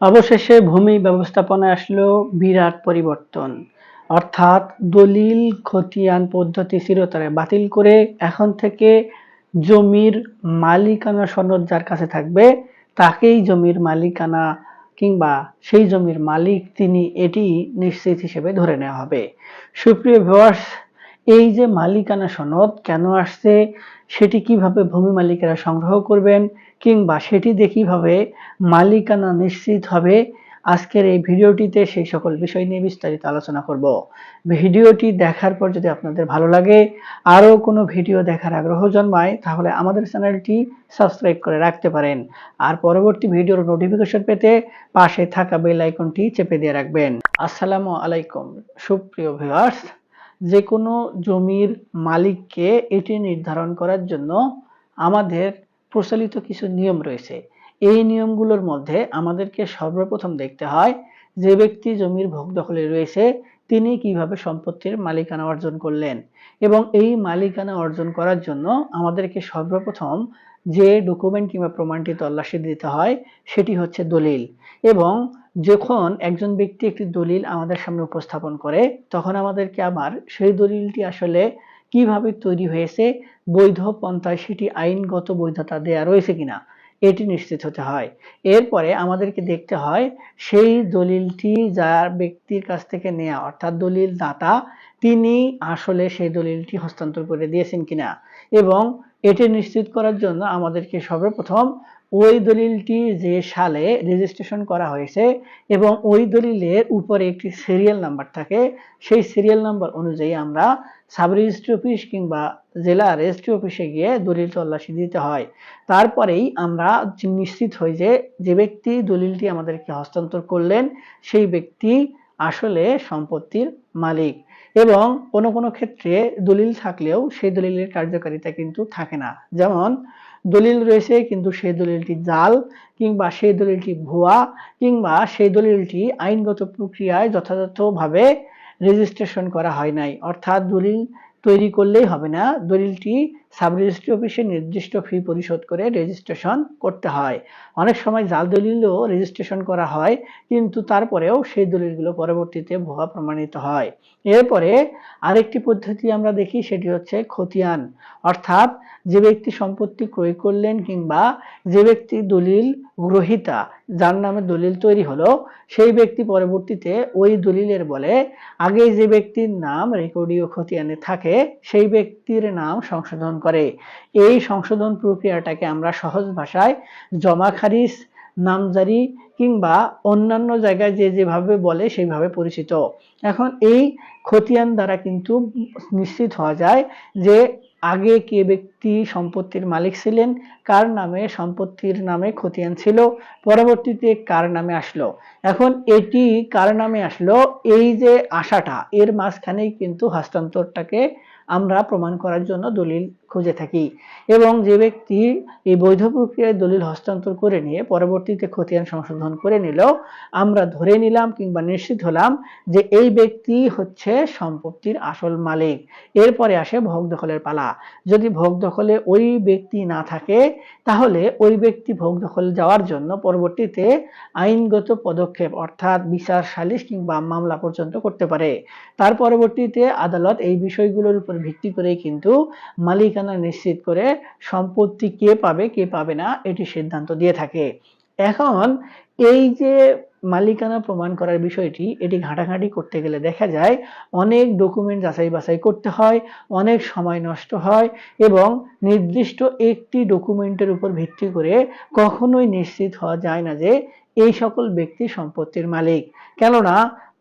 অবশেষে ভূমি ব্যবস্থাপনায় আসলো বিরাট পরিবর্তন। অর্থাৎ দলিল, খতিয়ান পদ্ধতি চিরতরে বাতিল করে এখন থেকে জমির মালিকানা সনদ যার কাছে থাকবে, তাকেই জমির মালিকানা কিংবা সেই জমির মালিক তিনি এটি নিশ্চিত হিসেবে ধরে নেওয়া হবে। সুপ্রিয় ভিউয়ার্স এই যে মালিকানা সনদ কেন আসছে, সেটি কীভাবে ভূমি মালিকেরা সংগ্রহ করবেন কিংবা সেটি দিয়ে কীভাবে মালিকানা নিশ্চিত হবে, আজকের এই ভিডিওটিতে সেই সকল বিষয় নিয়ে বিস্তারিত আলোচনা করব। ভিডিওটি দেখার পর যদি আপনাদের ভালো লাগে, আরও কোনো ভিডিও দেখার আগ্রহ জন্মায়, তাহলে আমাদের চ্যানেলটি সাবস্ক্রাইব করে রাখতে পারেন। আর পরবর্তী ভিডিওর নোটিফিকেশন পেতে পাশে থাকা বেল আইকনটি চেপে দিয়ে রাখবেন। আসসালামু আলাইকুম, সুপ্রিয় ভিউয়ার্স। যে কোনো জমির মালিককে এটি নির্ধারণ করার জন্য আমাদের প্রচলিত কিছু নিয়ম রয়েছে। এই নিয়মগুলোর মধ্যে আমাদেরকে সর্বপ্রথম দেখতে হয় যে ব্যক্তি জমির ভোগ দখলে রয়েছে তিনি কীভাবে সম্পত্তির মালিকানা অর্জন করলেন এবং এই মালিকানা অর্জন করার জন্য আমাদেরকে সর্বপ্রথম যে ডকুমেন্ট কিংবা প্রমাণটি তল্লাশি দিতে হয়, সেটি হচ্ছে দলিল। এবং যখন একজন ব্যক্তি একটি দলিল আমাদের সামনে উপস্থাপন করে, তখন আমাদেরকে আবার সেই দলিলটি আসলে কীভাবে তৈরি হয়েছে, বৈধ পন্থায় সেটি আইনগত বৈধতা দেয়া রয়েছে কিনা এটি নিশ্চিত হতে হয়। এরপরে আমাদেরকে দেখতে হয়, সেই দলিলটি যার ব্যক্তির কাছ থেকে নেওয়া অর্থাৎ দলিল দাতা, তিনি আসলে সেই দলিলটি হস্তান্তর করে দিয়েছেন কিনা। এবং এটি নিশ্চিত করার জন্য আমাদেরকে সর্বপ্রথম ওই দলিলটি যে সালে রেজিস্ট্রেশন করা হয়েছে এবং ওই দলিলের উপরে একটি সিরিয়াল নাম্বার থাকে। সেই সিরিয়াল নাম্বার অনুযায়ী আমরা সাব রেজিস্ট্রি অফিস কিংবা জেলা রেজিস্ট্রি অফিসে গিয়ে দলিল তল্লাশি দিতে হয়। তারপরেই আমরা নিশ্চিত হই যে যে ব্যক্তি দলিলটি আমাদেরকে হস্তান্তর করলেন, সেই ব্যক্তি আসলে সম্পত্তির মালিক এবং কোনো কোনো ক্ষেত্রে দলিল থাকলেও সেই দলিলের কার্যকারিতা কিন্তু থাকে না। যেমন, দলিল রয়েছে কিন্তু সেই দলিলটি জাল কিংবা সেই দলিলটি ভুয়া কিংবা সেই দলিলটি আইনগত প্রক্রিয়ায় যথাযথভাবে রেজিস্ট্রেশন করা হয় নাই। অর্থাৎ দলিল তৈরি করলেই হবে না। দলিলটি সাব রেজিস্ট্রি অফিসে নির্দিষ্ট ফি পরিশোধ করে রেজিস্ট্রেশন করতে হয়। অনেক সময় জাল দলিলও রেজিস্ট্রেশন করা হয়, কিন্তু তারপরেও সেই দলিলগুলো পরবর্তীতে ভুয়া প্রমাণিত হয়। এরপরে আরেকটি পদ্ধতি আমরা দেখি, সেটি হচ্ছে খতিয়ান। অর্থাৎ যে ব্যক্তি সম্পত্তি ক্রয় করলেন কিংবা যে ব্যক্তি দলিল গ্রহিতা, যার নামে দলিল তৈরি হলো, সেই ব্যক্তি পরবর্তীতে ওই দলিলের বলে আগে যে ব্যক্তির নাম রেকর্ডীয় খতিয়ানে থাকে, সেই ব্যক্তির নাম সংশোধন করে। এই সংশোধন প্রক্রিয়াটাকে আমরা সহজ ভাষায় জমা খারিজ নামজারি কিংবা অন্যান্য জায়গায় যে যেভাবে বলে সেইভাবে পরিচিত। এখন এই খতিয়ান দ্বারা কিন্তু নিশ্চিত হওয়া যায় যে আগে কে ব্যক্তি সম্পত্তির মালিক ছিলেন, কার নামে সম্পত্তির নামে খতিয়ান ছিল, পরবর্তীতে কার নামে আসলো। এখন এটি কার নামে আসলো, এই যে আশাটা, এর মাঝখানেই কিন্তু হস্তান্তরটাকে আমরা প্রমাণ করার জন্য দলিল খুঁজে থাকি এবং যে ব্যক্তি এই বৈধ প্রক্রিয়ায় দলিল হস্তান্তর করে নিয়ে পরবর্তীতে খতিয়ান সংশোধন করে নিল, আমরা ধরে নিলাম কিংবা নিশ্চিত হলাম যে এই ব্যক্তি হচ্ছে সম্পত্তির আসল মালিক। এরপরে আসে ভোগ দখলের পালা। যদি ভোগ দখলে ওই ব্যক্তি না থাকে, তাহলে ওই ব্যক্তি ভোগ দখল যাওয়ার জন্য পরবর্তীতে আইনগত পদক্ষেপ অর্থাৎ বিচার সালিশ কিংবা মামলা পর্যন্ত করতে পারে। তার পরবর্তীতে আদালত এই বিষয়গুলোর উপর ভিত্তি করেই কিন্তু মালিকানা নিশ্চিত করে সম্পত্তি কে পাবে কে পাবে না, এটি সিদ্ধান্ত দিয়ে থাকে। এখন এই যে মালিকানা প্রমাণ করার বিষয়টি, এটি ঘাটাঘাটি করতে গেলে দেখা যায় অনেক ডকুমেন্ট যাচাই বাছাই করতে হয়, অনেক সময় নষ্ট হয় এবং নির্দিষ্ট একটি ডকুমেন্টের উপর ভিত্তি করে কখনোই নিশ্চিত হওয়া যায় না যে এই সকল ব্যক্তি সম্পত্তির মালিক। কেননা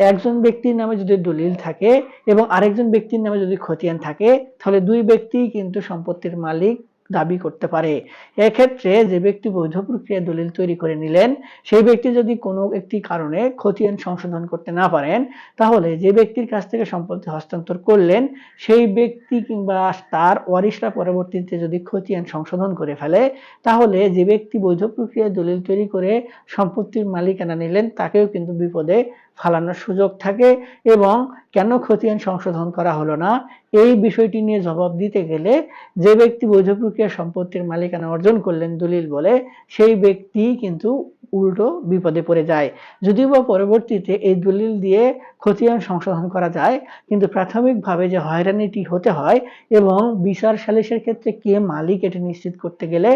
একজন ব্যক্তির নামে যদি দলিল থাকে এবং আরেকজন ব্যক্তির নামে যদি খতিয়ান থাকে, তাহলে দুই ব্যক্তি কিন্তু সম্পত্তির মালিক দাবি করতে পারে। এক্ষেত্রে যে ব্যক্তি বৈধ প্রক্রিয়া দলিল তৈরি করে নিলেন, সেই ব্যক্তি যদি কোনো একটি কারণে খতিয়ান সংশোধন করতে না পারেন, তাহলে যে ব্যক্তির কাছ থেকে সম্পত্তি হস্তান্তর করলেন, সেই ব্যক্তি কিংবা তার ওয়ারিশরা পরবর্তীতে যদি খতিয়ান সংশোধন করে ফেলে, তাহলে যে ব্যক্তি বৈধ প্রক্রিয়ায় দলিল তৈরি করে সম্পত্তির মালিকানা নিলেন, তাকেও কিন্তু বিপদে ফালানোর সুযোগ থাকে এবং কেন খতিয়ান সংশোধন করা হলো না? এই বিষয়টি নিয়ে জবাব দিতে গেলে যে ব্যক্তি বৈধ প্রক্রিয়া সম্পত্তির মালিকানা অর্জন করলেন দলিল বলে, সেই ব্যক্তি কিন্তু উল্টো বিপদে পড়ে যায়। যদিও বা পরবর্তীতে এই দলিল দিয়ে খতিয়ান সংশোধন করা যায়, কিন্তু প্রাথমিকভাবে যে হয়রানিটি হতে হয় এবং বিচার সালিসের ক্ষেত্রে কে মালিক এটি নিশ্চিত করতে গেলে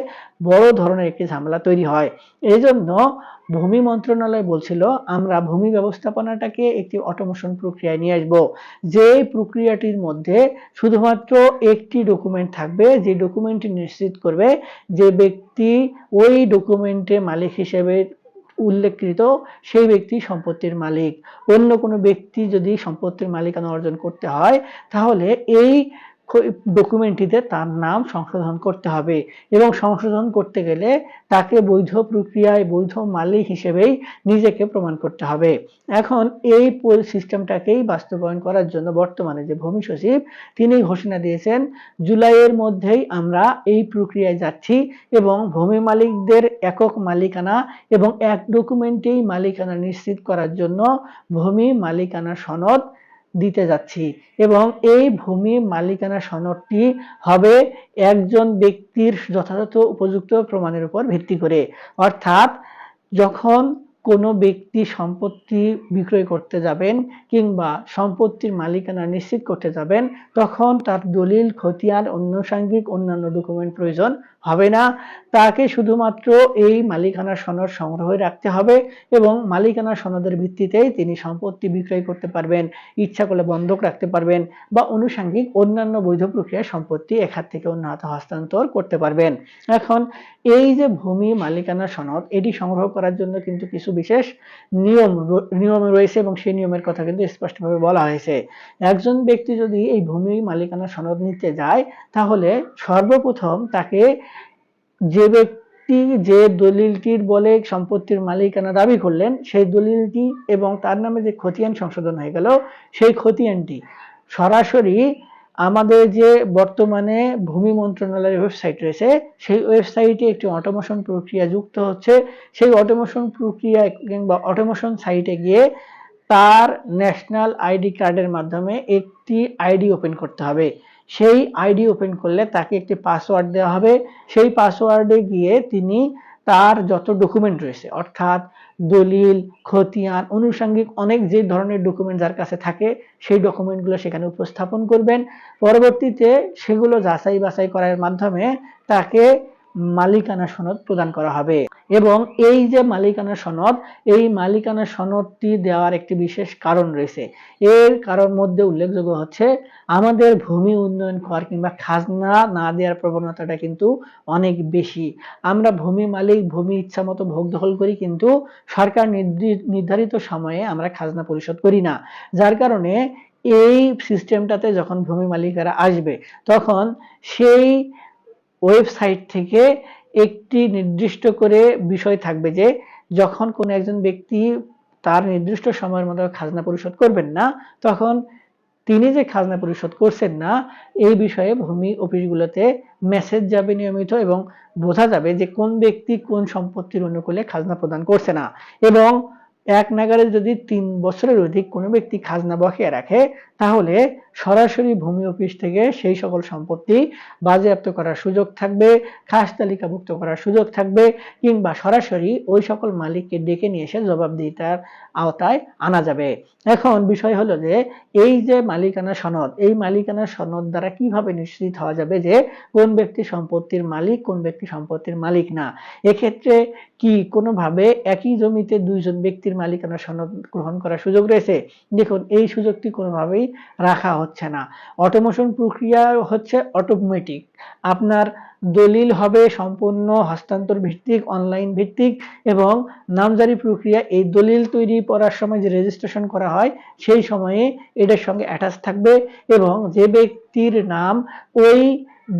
বড় ধরনের একটি ঝামেলা তৈরি হয়। এই জন্য ভূমি মন্ত্রণালয় বলছিল, আমরা ভূমি ব্যবস্থাপনাটাকে একটি অটোমেশন প্রক্রিয়ায় নিয়ে আসব। যে প্রক্রিয়াটির মধ্যে শুধুমাত্র একটি ডকুমেন্ট থাকবে, যে ডকুমেন্টটি নিশ্চিত করবে যে ব্যক্তি ওই ডকুমেন্টে মালিক হিসেবে উল্লেখকৃত সেই ব্যক্তি সম্পত্তির মালিক। অন্য কোনো ব্যক্তি যদি সম্পত্তির মালিকানা অর্জন করতে হয়, তাহলে এই ডকুমেন্টটিতে তার নাম সংশোধন করতে হবে এবং সংশোধন করতে গেলে তাকে বৈধ প্রক্রিয়ায় বৈধ মালিক হিসেবেই নিজেকে প্রমাণ করতে হবে। এখন এই সিস্টেমটাকেই বাস্তবায়ন করার জন্য বর্তমানে যে ভূমি সচিব, তিনি ঘোষণা দিয়েছেন, জুলাইয়ের মধ্যেই আমরা এই প্রক্রিয়ায় যাচ্ছি এবং ভূমি মালিকদের একক মালিকানা এবং এক ডকুমেন্টেই মালিকানা নিশ্চিত করার জন্য ভূমি মালিকানা সনদ দিতে যাচ্ছি। এবং এই ভূমি মালিকানা সনদটি হবে একজন ব্যক্তির যথাযথ উপযুক্ত প্রমাণের উপর ভিত্তি করে। অর্থাৎ যখন কোনো ব্যক্তি সম্পত্তি বিক্রয় করতে যাবেন কিংবা সম্পত্তির মালিকানা নিশ্চিত করতে যাবেন, তখন তার দলিল, খতিয়ান অনুষাঙ্গিক অন্যান্য ডকুমেন্ট প্রয়োজন হবে না। তাকে শুধুমাত্র এই মালিকানা সনদ সংগ্রহে রাখতে হবে এবং মালিকানা সনদের ভিত্তিতেই তিনি সম্পত্তি বিক্রয় করতে পারবেন, ইচ্ছা করলে বন্ধক রাখতে পারবেন বা অনুষাঙ্গিক অন্যান্য বৈধ প্রক্রিয়ায় সম্পত্তি এক হাত থেকে অন্য হাতে হস্তান্তর করতে পারবেন। এখন এই যে ভূমি মালিকানা সনদ, এটি সংগ্রহ করার জন্য কিন্তু কিছু বিশেষ নিয়ম নিয়ম রয়েছে এবং সেই নিয়মের কথা কিন্তু স্পষ্টভাবে বলা হয়েছে। একজন ব্যক্তি যদি এই ভূমি মালিকানা সনদ নিতে যায়, তাহলে সর্বপ্রথম তাকে যে ব্যক্তি যে দলিলটির বলে সম্পত্তির মালিকানা দাবি করলেন, সেই দলিলটি এবং তার নামে যে খতিয়ান সংশোধন হয়ে গেল, সেই খতিয়ানটি সরাসরি আমাদের যে বর্তমানে ভূমি মন্ত্রণালয়ের ওয়েবসাইট রয়েছে, সেই ওয়েবসাইটে একটি অটোমেশন প্রক্রিয়া যুক্ত হচ্ছে। সেই অটোমেশন প্রক্রিয়া কিংবা অটোমেশন সাইটে গিয়ে তার ন্যাশনাল আইডি কার্ডের মাধ্যমে একটি আইডি ওপেন করতে হবে। সেই আইডি ওপেন করলে তাকে একটি পাসওয়ার্ড দেওয়া হবে। সেই পাসওয়ার্ডে গিয়ে তিনি তার যত ডকুমেন্ট রয়েছে, অর্থাৎ দলিল, খতিয়ান অনুষাঙ্গিক অনেক যে ধরনের ডকুমেন্ট যার কাছে থাকে, সেই ডকুমেন্টগুলো সেখানে উপস্থাপন করবেন। পরবর্তীতে সেগুলো যাচাই বাছাই করার মাধ্যমে তাকে মালিকানা সনদ প্রদান করা হবে। এবং এই যে মালিকানা সনদ, এই মালিকানা সনদটি দেওয়ার একটি বিশেষ কারণ রয়েছে। এর কারণ মধ্যে উল্লেখযোগ্য হচ্ছে, আমাদের ভূমি উন্নয়ন কর কিংবা খাজনা না দেওয়ার প্রবণতাটা কিন্তু অনেক বেশি। আমরা ভূমি মালিক, ভূমি ইচ্ছা মতো ভোগ দখল করি, কিন্তু সরকার নির্ধারিত সময়ে আমরা খাজনা পরিশোধ করি না। যার কারণে এই সিস্টেমটাতে যখন ভূমি মালিকেরা আসবে, তখন সেই ওয়েবসাইট থেকে একটি নির্দিষ্ট করে বিষয় থাকবে যে যখন কোনো একজন ব্যক্তি তার নির্দিষ্ট সময়ের মধ্যে খাজনা পরিশোধ করবেন না, তখন তিনি যে খাজনা পরিশোধ করছেন না, এই বিষয়ে ভূমি অফিসগুলোতে মেসেজ যাবে নিয়মিত এবং বোঝা যাবে যে কোন ব্যক্তি কোন সম্পত্তির অনুকূলে খাজনা প্রদান করছে না। এবং এক নাগারে যদি তিন বছরের অধিক কোনো ব্যক্তি খাজনা বকেয়া রাখে, তাহলে সরাসরি ভূমি অফিস থেকে সেই সকল সম্পত্তি বাজেয়াপ্ত করার সুযোগ থাকবে, খাস তালিকাভুক্ত করার সুযোগ থাকবে, কিংবা সরাসরি ওই সকল মালিককে ডেকে নিয়ে এসে জবাবদিহিতার আওতায় আনা যাবে। এখন বিষয় হলো যে, এই যে মালিকানা সনদ, এই মালিকানা সনদ দ্বারা কীভাবে নিশ্চিত হওয়া যাবে যে কোন ব্যক্তি সম্পত্তির মালিক, কোন ব্যক্তি সম্পত্তির মালিক না? এক্ষেত্রে কি কোনোভাবে একই জমিতে দুইজন ব্যক্তির মালিকানা সনদ গ্রহণ করার সুযোগ রয়েছে? দেখুন, এই সুযোগটি কোনোভাবেই রাখা হচ্ছে না। অটোমেশন প্রক্রিয়া হচ্ছে অটোমেটিক আপনার দলিল হবে সম্পূর্ণ, হস্তান্তর ভিত্তিক অনলাইন ভিত্তিক এবং নামজারি প্রক্রিয়া, এই দলিল তৈরি করার সময় যে রেজিস্ট্রেশন করা হয়, সেই সময়ে এটার সঙ্গে অ্যাটাচ থাকবে এবং যে ব্যক্তির নাম ওই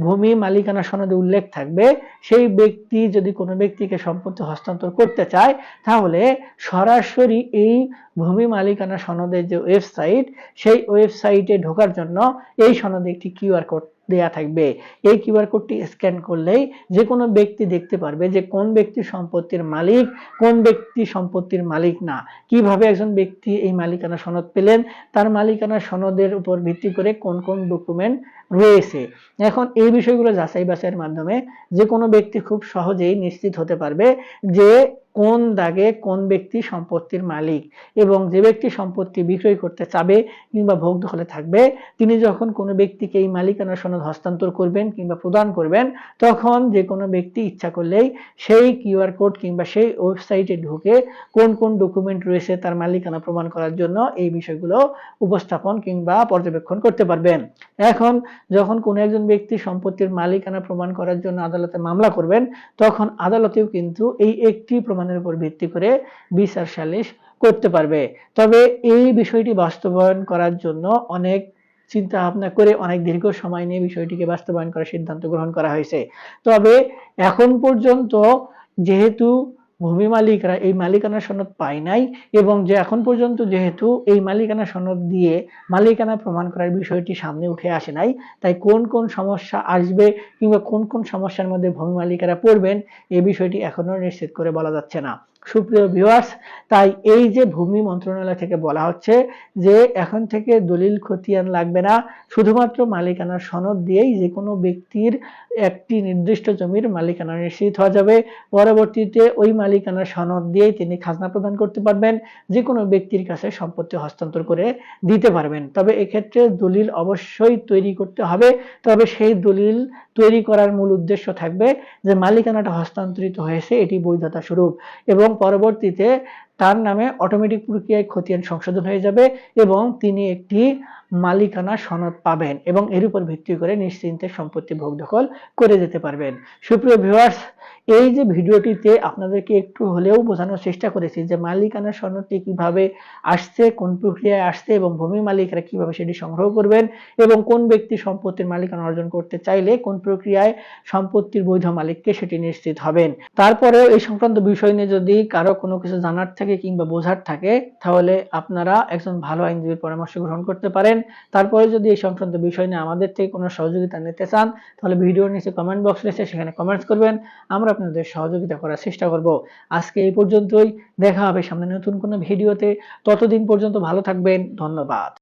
ভূমি মালিকানা সনদে উল্লেখ থাকবে, সেই ব্যক্তি যদি কোনো ব্যক্তিকে সম্পত্তি হস্তান্তর করতে চায়, তাহলে সরাসরি এই ভূমি মালিকানা সনদের যে ওয়েবসাইট, সেই ওয়েবসাইটে ঢোকার জন্য এই সনদে একটি কিউআর কোড দেয়া থাকবে। এই কিউআর কোডটি স্ক্যান করলেই যে কোনো ব্যক্তি দেখতে পারবে যে কোন ব্যক্তি সম্পত্তির মালিক, কোন ব্যক্তি সম্পত্তির মালিক না। কীভাবে একজন ব্যক্তি এই মালিকানা সনদ পেলেন? তার মালিকানা সনদের উপর ভিত্তি করে কোন কোন ডকুমেন্ট রয়েছে? এখন এই বিষয়গুলো যাচাই বাছাইয়ের মাধ্যমে যে কোনো ব্যক্তি খুব সহজেই নিশ্চিত হতে পারবে যে কোন দাগে কোন ব্যক্তি সম্পত্তির মালিক এবং যে ব্যক্তি সম্পত্তি বিক্রয় করতে চাবে কিংবা ভোগ দখলে থাকবে, তিনি যখন কোনো ব্যক্তিকে এই মালিকানা সনদ হস্তান্তর করবেন কিংবা প্রদান করবেন, তখন যে কোনো ব্যক্তি ইচ্ছা করলেই সেই কিউআর কোড কিংবা সেই ওয়েবসাইটে ঢুকে কোন কোন ডকুমেন্ট রয়েছে তার মালিকানা প্রমাণ করার জন্য এই বিষয়গুলো উপস্থাপন কিংবা পর্যবেক্ষণ করতে পারবেন। এখন যখন কোনো একজন ব্যক্তি সম্পত্তির মালিকানা প্রমাণ করার জন্য আদালতে মামলা করবেন, তখন আদালতেও কিন্তু এই একটি প্রমাণের উপর ভিত্তি করে বিচার সালিশ করতে পারবে। তবে এই বিষয়টি বাস্তবায়ন করার জন্য অনেক চিন্তা ভাবনা করে অনেক দীর্ঘ সময় নিয়ে বিষয়টিকে বাস্তবায়ন করার সিদ্ধান্ত গ্রহণ করা হয়েছে। তবে এখন পর্যন্ত যেহেতু ভূমি মালিকরা এই মালিকানা সনদ পায় নাই এবং যে এখন পর্যন্ত যেহেতু এই মালিকানা সনদ দিয়ে মালিকানা প্রমাণ করার বিষয়টি সামনে উঠে আসে নাই, তাই কোন কোন সমস্যা আসবে কিংবা কোন কোন সমস্যার মধ্যে ভূমি মালিকেরা পড়বেন এই বিষয়টি এখনও নিশ্চিত করে বলা যাচ্ছে না। সুপ্রিয় ভিউয়ার্স তাই এই যে ভূমি মন্ত্রণালয় থেকে বলা হচ্ছে যে এখন থেকে দলিল খতিয়ান লাগবে না, শুধুমাত্র মালিকানার সনদ দিয়েই যে কোনো ব্যক্তির একটি নির্দিষ্ট জমির মালিকানা নিশ্চিত হওয়া যাবে। পরবর্তীতে ওই মালিকানার সনদ দিয়েই তিনি খাজনা প্রদান করতে পারবেন, যে কোনো ব্যক্তির কাছে সম্পত্তি হস্তান্তর করে দিতে পারবেন। তবে এক্ষেত্রে দলিল অবশ্যই তৈরি করতে হবে, তবে সেই দলিল তৈরি করার মূল উদ্দেশ্য থাকবে যে মালিকানাটা হস্তান্তরিত হয়েছে, এটি বৈধতা স্বরূপ এবং পরবর্তীতে তার নামে অটোমেটিক প্রক্রিয়ায় খতিয়ান সংশোধন হয়ে যাবে এবং তিনি একটি মালিকানা সনদ পাবেন এবং এর উপর ভিত্তি করে নিশ্চিন্তে সম্পত্তি ভোগ দখল করে যেতে পারবেন। সুপ্রিয় ভিউয়ার্স এই যে ভিডিওটিতে আপনাদেরকে একটু হলেও বোঝানোর চেষ্টা করেছি যে মালিকানা সনদটি কীভাবে আসছে, কোন প্রক্রিয়ায় আসছে এবং ভূমি মালিকরা কীভাবে সেটি সংগ্রহ করবেন এবং কোন ব্যক্তি সম্পত্তির মালিকানা অর্জন করতে চাইলে কোন প্রক্রিয়ায় সম্পত্তির বৈধ মালিককে সেটি নিশ্চিত হবেন। তারপরেও এই সংক্রান্ত বিষয় নিয়ে যদি কারও কোনো কিছু জানার থাকে কিংবা বোঝার থাকে, তাহলে আপনারা একজন ভালো আইনজীবীর পরামর্শ গ্রহণ করতে পারেন। তারপরে যদি এই সংক্রান্ত বিষয় নিয়ে আমাদের থেকে কোনো সহযোগিতা নিতে চান, তাহলে ভিডিওর নিচে কমেন্ট বক্স রয়েছে, সেখানে কমেন্টস করবেন। আমরা আপনাদের সহযোগিতা করার চেষ্টা করব। আজকে এই পর্যন্তই। দেখা হবে সামনে নতুন কোনো ভিডিওতে। ততদিন পর্যন্ত ভালো থাকবেন। ধন্যবাদ।